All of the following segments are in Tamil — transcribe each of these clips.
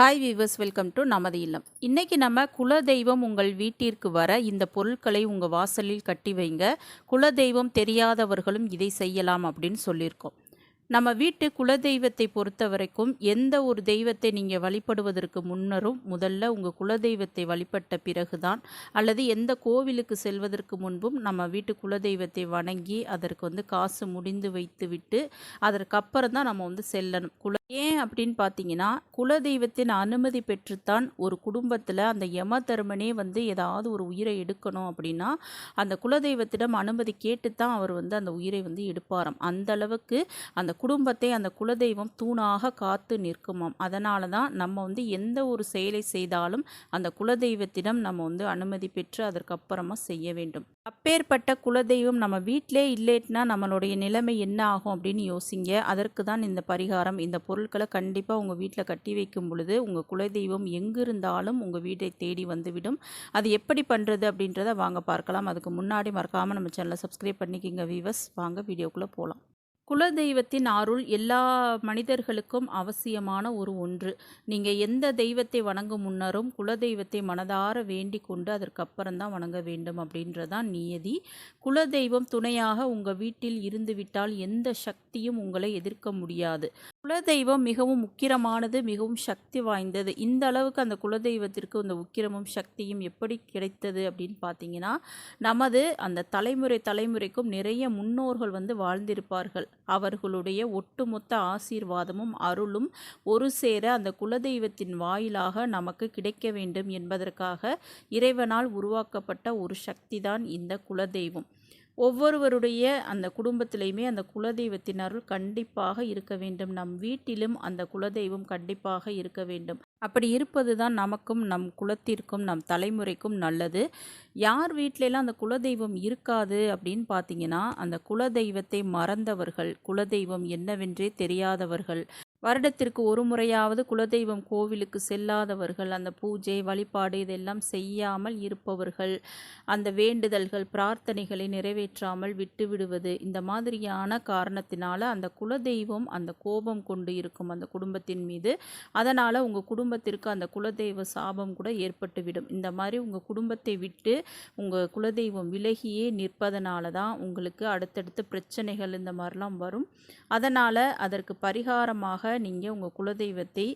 ஹாய் வீவர்ஸ் வெல்கம் டு நமது இல்லம். இன்றைக்கி நம்ம குலதெய்வம் உங்கள் வீட்டிற்கு வர இந்த பொருட்களை உங்கள் வாசலில் கட்டி வைங்க. குலதெய்வம் தெரியாதவர்களும் இதை செய்யலாம் அப்படின்னு சொல்லியிருக்கோம். நம்ம வீட்டு குலதெய்வத்தை பொறுத்த வரைக்கும் எந்த ஒரு தெய்வத்தை நீங்கள் வழிபடுவதற்கு முன்னரும் முதல்ல உங்கள் குலதெய்வத்தை வழிபட்ட பிறகுதான் அல்லது எந்த கோவிலுக்கு செல்வதற்கு முன்பும் நம்ம வீட்டு குலதெய்வத்தை வணங்கி அதற்கு வந்து காசு முடிந்து வைத்து விட்டு அதற்கப்புறம் தான் நம்ம வந்து செல்லணும். குல ஏன் அப்படின்னு பார்த்தீங்கன்னா குலதெய்வத்தின் அனுமதி பெற்றுத்தான் ஒரு குடும்பத்தில் அந்த யம தர்மனே வந்து ஏதாவது ஒரு உயிரை எடுக்கணும் அப்படின்னா அந்த குலதெய்வத்திடம் அனுமதி கேட்டு தான் அவர் வந்து அந்த உயிரை வந்து எடுப்பாராம். அந்த அளவுக்கு அந்த குடும்பத்தை அந்த குலதெய்வம் தூணாக காத்து நிற்குமாம். அதனால தான் நம்ம வந்து எந்த ஒரு செயலை செய்தாலும் அந்த குலதெய்வத்திடம் நம்ம வந்து அனுமதி பெற்று அதற்கப்புறமா செய்ய வேண்டும். அப்பேற்பட்ட குலதெய்வம் நம்ம வீட்டிலே இல்லைன்னா நம்மளுடைய நிலைமை என்ன ஆகும் அப்படின்னு யோசிங்க. அதற்கு தான் இந்த பரிகாரம் இந்த பொருட்களை கண்டிப்பாக உங்கள் வீட்டில் கட்டி வைக்கும் பொழுது உங்கள் குலதெய்வம் எங்கு இருந்தாலும் உங்கள் வீட்டை தேடி வந்துவிடும். அது எப்படி பண்ணுறது அப்படின்றத வாங்க பார்க்கலாம். அதுக்கு முன்னாடி மறக்காமல் நம்ம சேனலை சப்ஸ்கிரைப் பண்ணிக்கிங்க வீவர்ஸ் வாங்க வீடியோக்குள்ளே போகலாம் குலதெய்வத்தின் அருள் எல்லா மனிதர்களுக்கும் அவசியமான ஒரு ஒன்று. நீங்கள் எந்த தெய்வத்தை வணங்கும் முன்னரும் குலதெய்வத்தை மனதார வேண்டிக் கொண்டு அதற்கப்புறம் தான் வணங்க வேண்டும் அப்படின்றதான் நியதி. குலதெய்வம் துணையாக உங்கள் வீட்டில் இருந்துவிட்டால் எந்த சக்தியும் உங்களை எதிர்க்க முடியாது. குலதெய்வம் மிகவும் உக்கிரமானது மிகவும் சக்தி வாய்ந்தது. இந்த அளவுக்கு அந்த குலதெய்வத்திற்கு அந்த உக்கிரமும் சக்தியும் எப்படி கிடைத்தது அப்படின்னு பார்த்தீங்கன்னா நமது அந்த தலைமுறை தலைமுறைக்கும் நிறைய முன்னோர்கள் வந்து வாழ்ந்திருப்பார்கள். அவர்களுடைய ஒட்டுமொத்த ஆசீர்வாதமும் அருளும் ஒரு சேர அந்த குலதெய்வத்தின் வாயிலாக நமக்கு கிடைக்க வேண்டும் என்பதற்காக இறைவனால் உருவாக்கப்பட்ட ஒரு சக்தி தான் இந்த குலதெய்வம். ஒவ்வொருவருடைய அந்த குடும்பத்திலையுமே அந்த குலதெய்வத்தின் அருள் கண்டிப்பாக இருக்க வேண்டும். நம் வீட்டிலும் அந்த குலதெய்வம் கண்டிப்பாக இருக்க வேண்டும். அப்படி இருப்பது தான் நமக்கும் நம் குலத்திற்கும் நம் தலைமுறைக்கும் நல்லது. யார் வீட்டிலலாம் அந்த குலதெய்வம் இருக்காது அப்படின்னு பார்த்தீங்கன்னா அந்த குலதெய்வத்தை மறந்தவர்கள் குலதெய்வம் என்னவென்றே தெரியாதவர்கள் வருடத்திற்கு ஒரு முறையாவது குலதெய்வம் கோவிலுக்கு செல்லாதவர்கள் அந்த பூஜை வழிபாடு இதெல்லாம் செய்யாமல் இருப்பவர்கள் அந்த வேண்டுதல்கள் பிரார்த்தனைகளை நிறைவேற்றாமல் விட்டுவிடுவது இந்த மாதிரியான காரணத்தினால அந்த குலதெய்வம் அந்த கோபம் கொண்டு இருக்கும் அந்த குடும்பத்தின் மீது. அதனால் உங்கள் குடும்பத்திற்கு அந்த குலதெய்வ சாபம் கூட ஏற்பட்டுவிடும். இந்த மாதிரி உங்கள் குடும்பத்தை விட்டு உங்கள் குலதெய்வம் விலகியே நிற்பதனால தான் உங்களுக்கு அடுத்தடுத்து பிரச்சனைகள் இந்த மாதிரிலாம் வரும். அதனால் அதற்கு பரிகாரமாக நீங்கள் உங்கள் குலதெய்வத்தை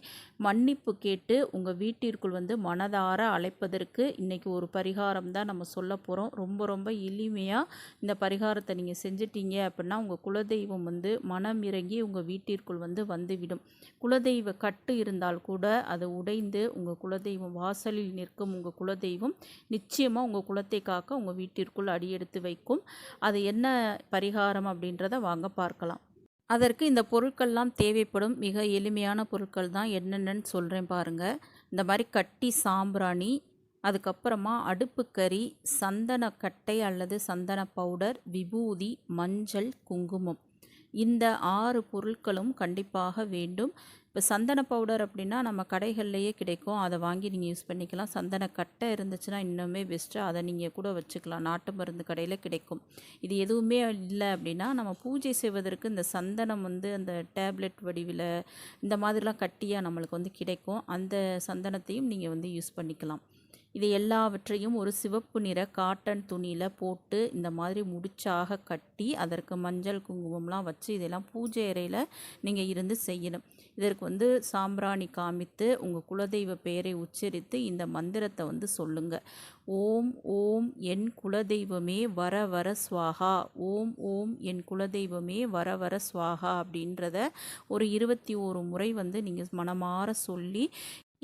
மன்னிப்பு கேட்டு உங்கள் வீட்டிற்குள் வந்து மனதார அழைப்பதற்கு இன்றைக்கி ஒரு பரிகாரம் தான் நம்ம சொல்ல போகிறோம் ரொம்ப ரொம்ப எளிமையாக இந்த பரிகாரத்தை நீங்கள் செஞ்சிட்டீங்க அப்படின்னா உங்கள் குலதெய்வம் வந்து மனம் இறங்கி உங்கள் வீட்டிற்குள் வந்து வந்துவிடும். குலதெய்வ கட்டு இருந்தால் கூட அது உடைந்து உங்கள் குலதெய்வம் வாசலில் நிற்கும் உங்கள் குலதெய்வம் நிச்சயமாக உங்கள் குலத்தை காக்க உங்கள் வீட்டிற்குள் அடியெடுத்து வைக்கும். அது என்ன பரிகாரம் அப்படின்றத வாங்க பார்க்கலாம். அதற்கு இந்த பொருட்கள்லாம் தேவைப்படும். மிக எளிமையான பொருட்கள் தான். என்னென்னு சொல்கிறேன் பாருங்கள் இந்த மாதிரி கட்டி சாம்பிராணி அதுக்கப்புறமா அடுப்புக்கறி சந்தனக்கட்டை அல்லது சந்தன பவுடர் விபூதி மஞ்சள் குங்குமம். இந்த ஆறு பொருட்களும் கண்டிப்பாக வேண்டும். இப்போ சந்தன பவுடர் அப்படின்னா நம்ம கடைகள்லேயே கிடைக்கும். அதை வாங்கி நீங்கள் யூஸ் பண்ணிக்கலாம். சந்தன கட்டை இருந்துச்சுன்னா இன்னுமே பெஸ்ட்டு அதை நீங்கள் கூட வச்சுக்கலாம். நாட்டு மருந்து கடையில் கிடைக்கும். இது எதுவுமே இல்லை அப்படின்னா நம்ம பூஜை செய்வதற்கு இந்த சந்தனம் வந்து அந்த டேப்லெட் வடிவில் இந்த மாதிரிலாம் கட்டியாக நம்மளுக்கு வந்து கிடைக்கும். அந்த சந்தனத்தையும் நீங்கள் வந்து யூஸ் பண்ணிக்கலாம். இது எல்லாவற்றையும் ஒரு சிவப்பு நிற காட்டன் துணியில் போட்டு இந்த மாதிரி முடிச்சாக கட்டி அதற்கு மஞ்சள் குங்குமம்லாம் வச்சு இதெல்லாம் பூஜை அறையில் நீங்கள் இருந்து செய்யணும். இதற்கு வந்து சாம்பிராணி காமித்து உங்கள் குலதெய்வ பெயரை உச்சரித்து இந்த மந்திரத்தை வந்து சொல்லுங்கள் ஓம் ஓம் என் குலதெய்வமே வர வர ஸ்வாகா ஓம் ஓம் என் குலதெய்வமே வர வர ஸ்வாகா அப்படின்றத ஒரு இருபத்தி ஓரு முறை வந்து நீங்கள் மனமாற சொல்லி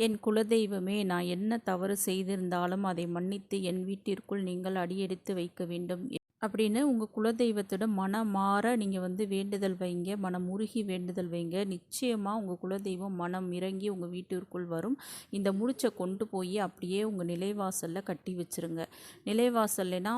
என் குலதெய்வமே நான் என்ன தவறு செய்திருந்தாலும் அதை மன்னித்து என் வீட்டிற்குள் நீங்கள் அடியெடுத்து வைக்க வேண்டும். அப்படின்னு உங்கள் குலதெய்வத்திடம் மனம் மாற நீங்கள் வந்து வேண்டுதல் வைங்க மனம் உருகி வேண்டுதல் வைங்க. நிச்சயமாக உங்கள் குலதெய்வம் மனம் இறங்கி உங்கள் வீட்டிற்குள் வரும். இந்த முடிச்சை கொண்டு போய் அப்படியே உங்கள் நிலைவாசலில் கட்டி வச்சுருங்க. நிலைவாசல்னா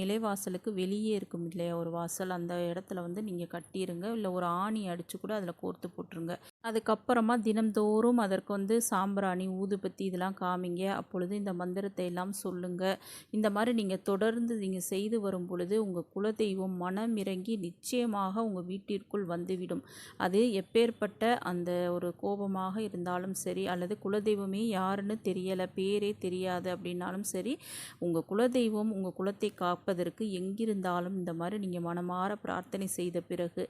நிலைவாசலுக்கு வெளியே இருக்கும் இல்லையா? ஒரு வாசல் அந்த இடத்துல வந்து நீங்கள் கட்டிடுங்க இல்லை ஒரு ஆணி அடித்து கூட அதில் கோர்த்து போட்டுருங்க. அதுக்கப்புறமா தினம்தோறும் அதற்கு வந்து சாம்பிராணி ஊதுபத்தி இதெல்லாம் காமிங்க. அப்பொழுது இந்த மந்திரத்தை எல்லாம் சொல்லுங்கள் இந்த மாதிரி நீங்கள் தொடர்ந்து நீங்கள் செய்து வரும் பொழுது உங்கள் குலதெய்வம் மனம் இறங்கி நிச்சயமாக உங்கள் வீட்டிற்குள் வந்துவிடும். அது எப்பேற்பட்ட அந்த ஒரு கோபமாக இருந்தாலும் சரி அல்லது குலதெய்வமே யாருன்னு தெரியலை பேரே தெரியாது அப்படின்னாலும் சரி உங்கள் குலதெய்வம் உங்கள் குலத்தை காப்பதற்கு எங்கிருந்தாலும் இந்த மாதிரி நீங்கள் மனமாற பிரார்த்தனை செய்த பிறகு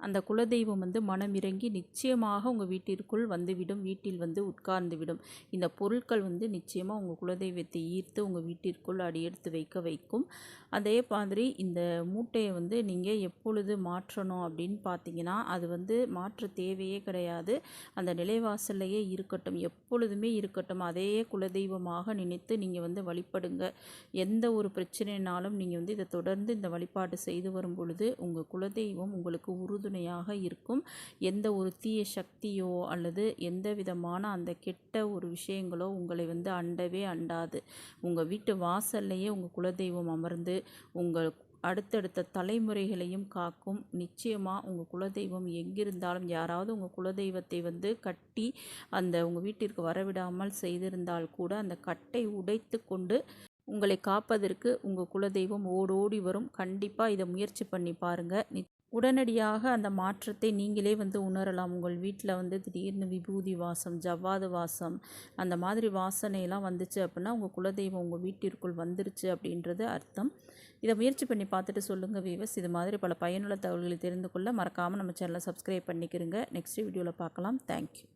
அந்த குலதெய்வம் வந்து மனமிறங்கி நிச்சயமாக உங்கள் வீட்டிற்குள் வந்துவிடும் வீட்டில் வந்து உட்கார்ந்துவிடும். இந்த பொருட்கள் வந்து நிச்சயமாக உங்கள் குலதெய்வத்தை ஈர்த்து உங்கள் வீட்டிற்குள் அடியெடுத்து வைக்க வைக்கும். அதே மாதிரி இந்த மூட்டையை வந்து நீங்கள் எப்பொழுது மாற்றணும் அப்படின்னு பார்த்தீங்கன்னா அது வந்து மாற்ற தேவையே கிடையாது. அந்த நிலைவாசல்லையே இருக்கட்டும் எப்பொழுதுமே இருக்கட்டும் அதே குலதெய்வமாக நினைத்து நீங்கள் வந்து வழிபடுங்க. எந்த ஒரு பிரச்சனைனாலும் நீங்கள் வந்து இதை தொடர்ந்து இந்த வழிபாடு செய்து வரும் பொழுது உங்கள் குலதெய்வம் உங்களுக்கு உறுதுணையாக இருக்கும். எந்த ஒரு தீய சக்தியோ அல்லது எந்த விதமான அந்த கெட்ட ஒரு விஷயங்களோ உங்களை வந்து அண்டவே அண்டாது. உங்கள் வீட்டு வாசல்லையே உங்கள் குலதெய்வம் அமர்ந்து உங்கள் அடுத்தடுத்த தலைமுறைகளையும் காக்கும். நிச்சயமாக உங்கள் குலதெய்வம் எங்கிருந்தாலும் யாராவது உங்கள் குலதெய்வத்தை வந்து கட்டி அந்த உங்கள் வீட்டிற்கு வரவிடாமல் செய்திருந்தால் கூட அந்த கட்டை உடைத்து கொண்டு உங்களை காப்பதற்கு உங்கள் குலதெய்வம் ஓடோடி வரும். கண்டிப்பாக இதை முயற்சி பண்ணி பாருங்கள் உடனடியாக அந்த மாற்றத்தை நீங்களே வந்து உணரலாம். உங்கள் வீட்டில் வந்து திடீர்னு விபூதி வாசம் ஜவ்வாது வாசம் அந்த மாதிரி வாசனையெல்லாம் வந்துச்சு அப்படின்னா உங்கள் குலதெய்வம் உங்கள் வீட்டிற்குள் வந்துருச்சு அப்படின்றது அர்த்தம். இதை முயற்சி பண்ணி பார்த்துட்டு சொல்லுங்கள் வீவஸ் இது மாதிரி பல பயனுள்ள தகவல்களை தெரிந்து கொள்ள மறக்காமல் நம்ம சேனலை சப்ஸ்கிரைப் பண்ணிக்கிறங்க நெக்ஸ்ட் வீடியோவில் பார்க்கலாம். தேங்க்யூ